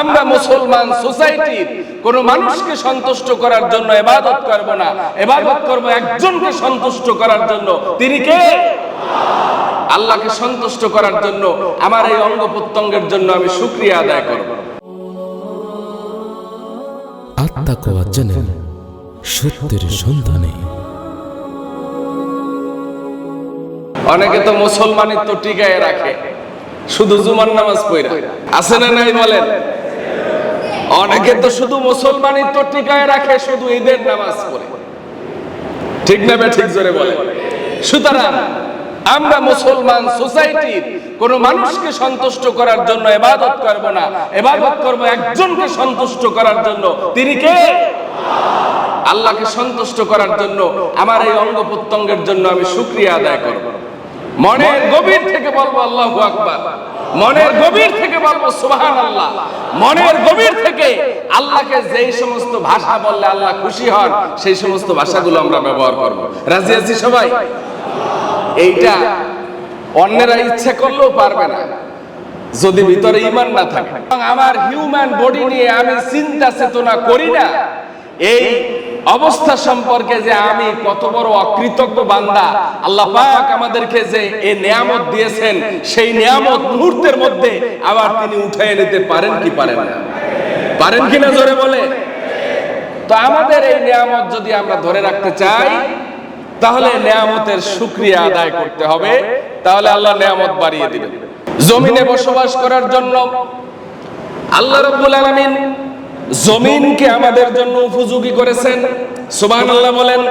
আমরা মুসলমান সোসাইটির কোন মানুষকে সন্তুষ্ট করার জন্য এবাদত করব না। এবাদত করব একজনকে সন্তুষ্ট করার জন্য। তিনি কে? আল্লাহকে সন্তুষ্ট করার জন্য। আমার এই অঙ্গ প্রত্যঙ্গের জন্য আমি শুক্রিয়া আদায় করব। আত্মাকোয়া চ্যানেল সত্যের সন্ধানে। অনেকে তো মুসলমানিত্ব টিকায় রাখে। শুধু জুমার নামাজ পড়া। আছে না নাই বলেন? অনেকে তো শুধু মুসলমানিত্ব টিকায় রাখে, শুধু ঈদের নামাজ পড়ে। ঠিক না ঠিক জোরে বলে। সুতরাং আমরা মুসলমান সোসাইটির কোন মানুষকে সন্তুষ্ট করার জন্য এবাদত করব না। এবাদত করব একজনকে সন্তুষ্ট করার জন্য। তিনি কে? আল্লাহকে সন্তুষ্ট করার জন্য। আমার এই অঙ্গ প্রত্যঙ্গের জন্য আমি শুক্রিয়া আদায় করব। মনে গভীর থেকে বলব, আল্লাহু আকবার। মনের গভীর থেকে বলব সুবহান আল্লাহ মনের গভীর থেকে আল্লাহকে যেই সমস্ত ভাষা বললে আল্লাহ খুশি হন, সেই সমস্ত ভাষাগুলো আমরা ব্যবহার করব। রাজি আছি সবাই? এইটা অন্যেরা ইচ্ছা করলেও পারবে না, যদি ভিতরে ইমান না থাকে। আমার হিউম্যান বডি নিয়ে আমি চিন্তা চেতনা করি না, এই অবস্থা সম্পর্কে যে আমি কত বড় অকৃতজ্ঞ বান্দা, আল্লাহ পাক আমাদেরকে যে এই নিয়ামত দিয়েছেন, সেই নিয়ামত মুহূর্তের মধ্যে আবার তিনি উঠাই নিতে পারেন কি পারেন না? পারেন কিনা জোরে বলে? তো আমাদের এই নিয়ামত যদি আমরা ধরে রাখতে চাই, তাহলে নিয়ামতের শুক্রিয়া আদায় করতে হবে, তাহলে আল্লাহ নিয়ামত বাড়িয়ে দিবেন। জমিনে বসবাস করার জন্য আল্লাহ রাব্বুল আলামিন জমিনকে আমাদের জন্য উপযোগী করেছেন। সুবহানাল্লাহ বলেন,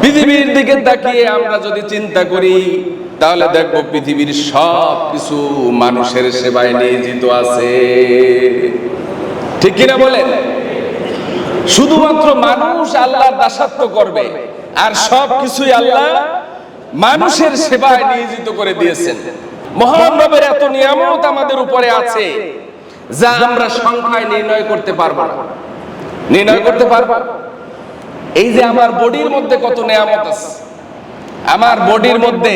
পৃথিবীর দিকে তাকিয়ে আমরা যদি চিন্তা করি, তাহলে দেখব পৃথিবীর সব কিছু মানুষের সেবায় নিয়োজিত আছে। ঠিক কিনা বলেন? শুধুমাত্র মানুষ আল্লাহর দাসত্ব করবে, আর সব কিছুই আল্লাহ মানুষের সেবায় নিয়োজিত করে দিয়েছেন। মহান রবের এত নিয়ামত আমাদের উপরে আছে। যা আমরা সংখ্যায় নির্ণয় করতে পারব না। নির্ণয় করতে পারব? এই যে আমার বডির মধ্যে কত নিয়ামত আছে, আমার বডির মধ্যে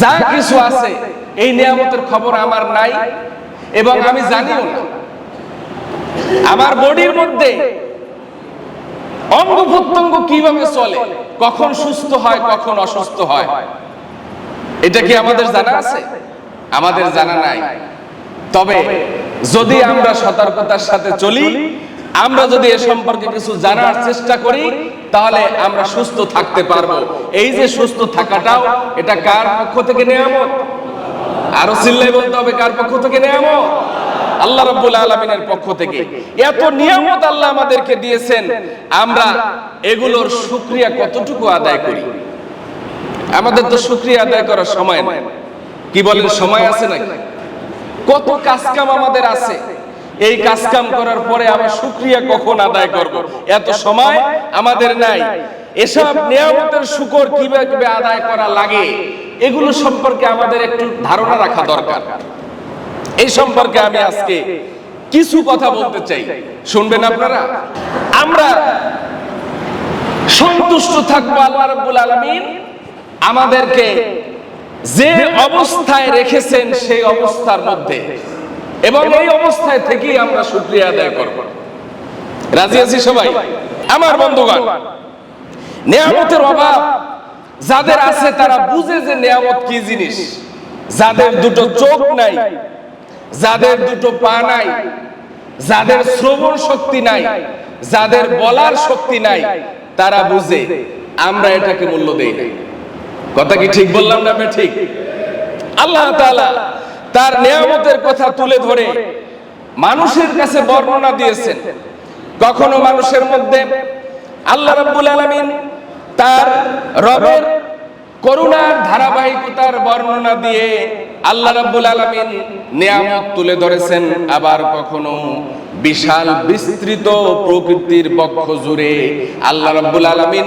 যা কিছু আছে, এই নিয়ামতের খবর আমার নাই এবং আমি জানিও না। আমার বডির মধ্যে অঙ্গ প্রত্যঙ্গ কীভাবে চলে, কখন সুস্থ হয়, কখন অসুস্থ হয়, এটা কি আমাদের জানা আছে? আমাদের জানা নাই। তবে যদি আমরা সতর্কতার সাথে চলি, আমরা যদি এ সম্পর্কে কিছু জানার চেষ্টা করি, তাহলে আমরা সুস্থ থাকতে পারব। এই যে সুস্থ থাকাটাও, এটা কার পক্ষ থেকে নেয়ামত? আরও চিল্লাই বলতে হবে, কার পক্ষ থেকে নেয়ামত? আল্লাহ রাব্বুল আলামিনের পক্ষ থেকে। এত নিয়ামত আল্লাহ আমাদেরকে দিয়েছেন, আমরা এগুলোর শুকরিয়া কতটুকু আদায় করি? আমাদের তো শুকরিয়া আদায় করার সময় নাই। কি বলেন, সময় আছে নাকি? কত কাজকাম আমাদের আছে। এই কাজকাম করার পরে আবার শুক্রিয়া কখন আদায় করব? এত সময় আমাদের নাই। এসব নিয়ামতের শুকর কীভাবে আদায় করা লাগে, এগুলো সম্পর্কে আমাদের একটু ধারণা রাখা দরকার। এই সম্পর্কে আমি আজকে কিছু কথা বলতে চাই। শুনবেন আপনারা? আমরা সন্তুষ্ট থাকব আল্লাহ রাব্বুল আলামিন আমাদেরকে যে অবস্থায় রেখেছেন সেই অবস্থার মধ্যে। এবং এই অবস্থায় থেকেই আমরা শুকরিয়া আদায় করব। রাজি আছি সবাই? আমার বন্ধুগণ, নিয়ামতের অভাব, যাদের আছে তারা বুঝে যে নিয়ামত কি জিনিস। যাদের দুটো চোখ নাই, যাদের দুটো পা নাই, যাদের শ্রবণ শক্তি নাই, যাদের বলার শক্তি নাই, তারা বুঝে, আমরা এটাকে মূল্য দেই নাই। কথা কি ঠিক বললাম না ঠিক? আল্লাহ তাআলা তার নিয়ামতের কথা তুলে ধরে মানুষের কাছে বর্ণনা দিয়েছেন। কখনো মানুষের মধ্যে আল্লাহ রাব্বুল আলামিন তার রবের করুণার ধারাবাহিকতার বর্ণনা দিয়ে আল্লাহ রাব্বুল আলামিন নিয়ামত তুলে ধরেছেন। আবার কখনো বিশাল বিস্তৃত প্রকৃতির বক্ষ জুড়ে আল্লাহ রাব্বুল আলামিন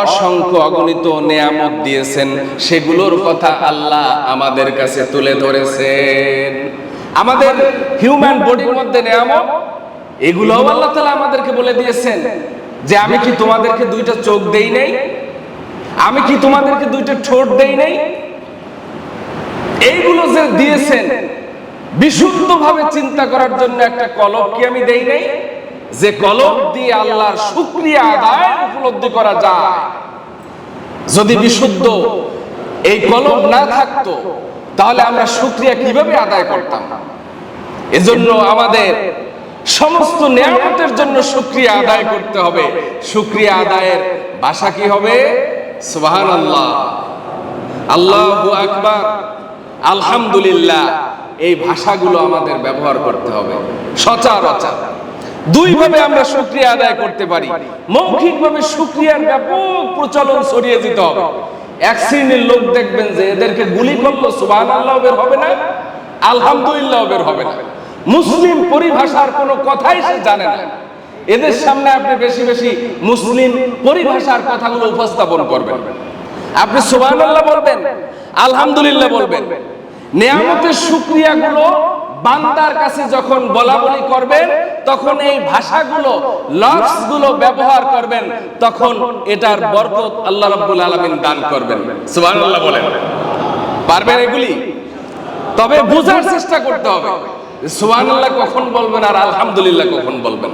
অসংখ্য অগণিত নিয়ামত দিয়েছেন। সেগুলোর কথা আল্লাহ আমাদের কাছে তুলে ধরেছেন। আমাদের হিউম্যান বডির মধ্যে নিয়ামত, এগুলোও আল্লাহ তাআলা আমাদেরকে বলে দিয়েছেন যে আমি কি তোমাদেরকে দুইটা চোখ দেই নাই? আমি কি তোমাদেরকে দুইটা ঠোঁট দেই নাই? এইগুলো যে দিয়েছেন বিশুদ্ধভাবে চিন্তা করার জন্য একটা কি আমি দেই নাই? যে দিয়ে আল্লাহর শুক্রিয়া আদায় উপলব্ধি করা যায়। যদি বিশুদ্ধ এই না থাকতো তাহলে আমরা শুক্রিয়া কীভাবে আদায় করতাম? এজন্য আমাদের সমস্ত নিয়ামতের জন্য শুক্রিয়া আদায় করতে হবে। শুক্রিয়া আদায়ের ভাষা কি হবে? সুবাহান আল্লাহ আল্লাহ আকবার। আলহামদুলিল্লাহ, এই ভাষাগুলো আমাদের ব্যবহার করতে হবে। সচরাচর। দুই ভাবে আমরা শুক্রিয়া আদায় করতে পারি। মৌখিক ভাবে শুক্রিয়ার ব্যাপক প্রচলন ছড়িয়ে দিতে হবে। এক শ্রেণির লোক দেখবেন যে এদেরকে গুলি করল সুবাহ আল্লাহ বের হবে না, আলহামদুলিল্লাহ বের হবে না। মুসলিম পরিভাষার কোনো কথাই সে জানে না। এদের সামনে আপনি বেশি বেশি মুসলিম পরিভাষার কথাগুলো উপস্থাপন করবেন। আপনি সুবহানাল্লাহ বলবেন? আলহামদুলিল্লাহ বলবেন। নিয়ামতের শুকরিয়াগুলো বান্দার কাছে যখন বলা বলি করবেন, তখন এই ভাষাগুলো লফজগুলো ব্যবহার করবেন, তখন এটার বরকত আল্লাহ রাব্বুল আলামিন দান করবেন। সুবহানাল্লাহ বলেন। পারবেন এগুলি? তবে বোঝার চেষ্টা করতে হবে। সুবহানাল্লাহ কখন বলবেন আর আলহামদুলিল্লাহ কখন বলবেন?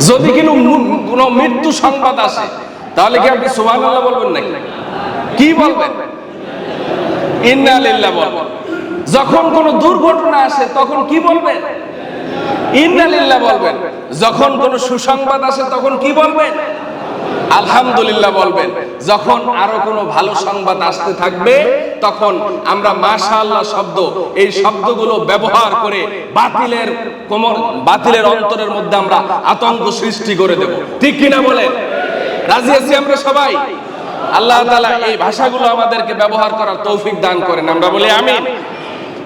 যদি কোনো মু- কোনো মৃত্যু সংবাদ আসে, তাহলে কি আপনি সুবহানাল্লাহ বলবেন নাকি? কি বলবেন? ইন্না লিল্লাহ বলবেন যখন কোনো দুর্ঘটনা আসে, তখন কি বলবেন? ইন্না লিল্লাহ বলবেন। যখন কোনো সুসংবাদ আসে, তখন কি বলবেন? আলহামদুলিল্লাহ বলবেন। যখন আরও কোনো ভালো সংবাদ আসতে থাকবে, তখন আমরা মাশাআল্লাহ শব্দ, এই শব্দগুলো ব্যবহার করে বাতিলের কোমর, বাতিলের অন্তরের মধ্যে আমরা আতঙ্ক সৃষ্টি করে দেব। ঠিক কিনা বলেন? রাজি আছি আমরা সবাই? আল্লাহ তালা এই ভাষাগুলো আমাদেরকে ব্যবহার করার তৌফিক দান করেন। আমরা বলি আমিন।